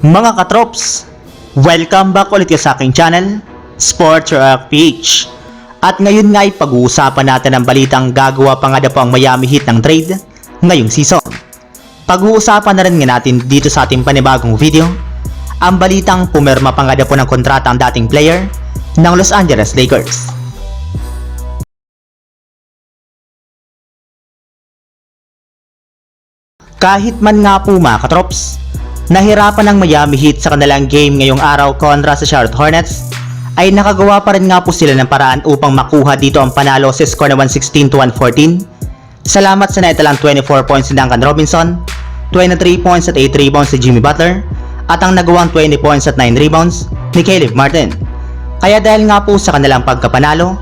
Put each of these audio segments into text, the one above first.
Mga katrops, welcome back ulit sa aking channel, Sports Rock PH. At ngayon nga ay pag-uusapan natin ang balitang gagawa pa nga daw po ang Miami Heat ng trade ngayong season. Pag-uusapan na rin nga natin dito sa ating panibagong video, ang balitang pumirma pa nga daw po ng kontrata ang dating player ng Los Angeles Lakers. Kahit man nga po mga katrops, nahirapan ng Miami Heat sa kanilang game ngayong araw kontra sa Charlotte Hornets, ay nakagawa pa rin nga po sila ng paraan upang makuha dito ang panalo sa score na 116 to 114. Salamat sa naitalang 24 points ni Duncan Robinson, 23 points at 8 rebounds si Jimmy Butler, at ang nagawang 20 points at 9 rebounds ni Caleb Martin. Kaya dahil nga po sa kanilang pagkapanalo,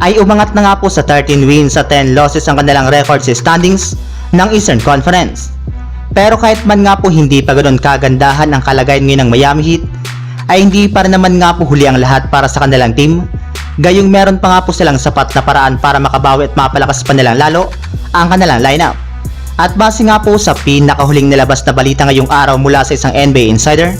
ay umangat na nga po sa 13 wins at 10 losses ang kanilang record sa standings ng Eastern Conference. Pero kahit man nga po hindi pa ganoon kagandahan ang kalagayan ngayon ng Miami Heat, ay hindi pa naman nga po huli ang lahat para sa kanilang team. Gayong meron pa nga po silang sapat na paraan para makabawi at mapalakas pa nilang lalo ang kanilang lineup. At base nga po sa pinakahuling nilabas na balita ngayong araw mula sa isang NBA insider,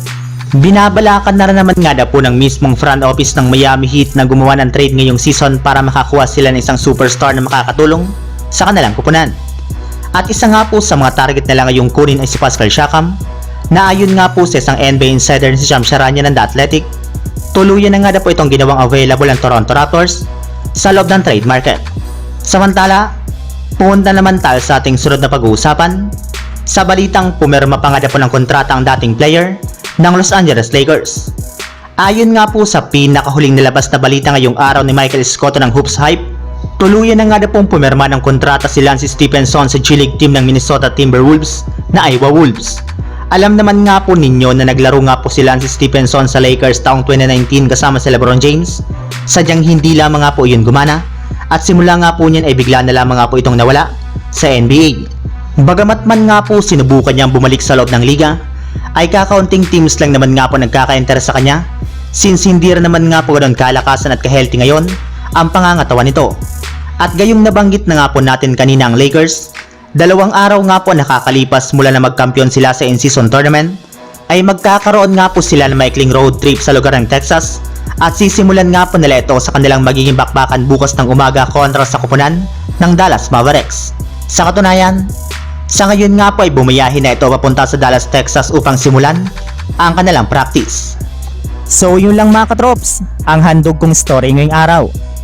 binabalakan na rin naman nga daw po ng mismong front office ng Miami Heat na gumawa ng trade ngayong season para makakuha sila ng isang superstar na makakatulong sa kanilang kupunan. At isa nga po sa mga target nila ngayong kunin ay si Pascal Siakam na ayon nga po sa isang NBA insider na si Sham Charania ng The Athletic, tuluyan na nga daw po itong ginawang available ng Toronto Raptors sa loob ng trade market. Samantala, punta naman tayo sa ating sunod na pag-uusapan sa balitang pumirma pa nga daw po ng kontrata ang dating player ng Los Angeles Lakers. Ayon nga po sa pinakahuling nilabas na balita ngayong araw ni Michael Scotto ng Hoops Hype, tuluyan na nga daw pong pumirma ng kontrata si Lance Stephenson sa G-League team ng Minnesota Timberwolves na Iowa Wolves. Alam naman nga po ninyo na naglaro nga po si Lance Stephenson sa Lakers taong 2019 kasama si LeBron James. Sadyang hindi lamang nga po yun gumana at simula nga po niyan ay bigla na lamang nga po itong nawala sa NBA. Bagamat man nga po sinubukan niyang bumalik sa loob ng liga, ay kakaunting teams lang naman nga po nagkaka-interes sa kanya since hindi rin naman nga po ganoon kalakasan at ka-healthy ngayon ang pangangatawan nito. At gayong nabanggit na nga po natin kanina ang Lakers, dalawang araw nga po nakakalipas mula na magkampiyon sila sa in-season tournament, ay magkakaroon nga po sila ng maikling road trip sa lugar ng Texas at sisimulan nga po nila ito sa kanilang magiging bakbakan bukas ng umaga kontra sa kupunan ng Dallas Mavericks. Sa katunayan, sa ngayon nga po ay bumayahin na ito papunta sa Dallas, Texas upang simulan ang kanilang practice. So yun lang mga katrops, ang handog kong story ngayong araw.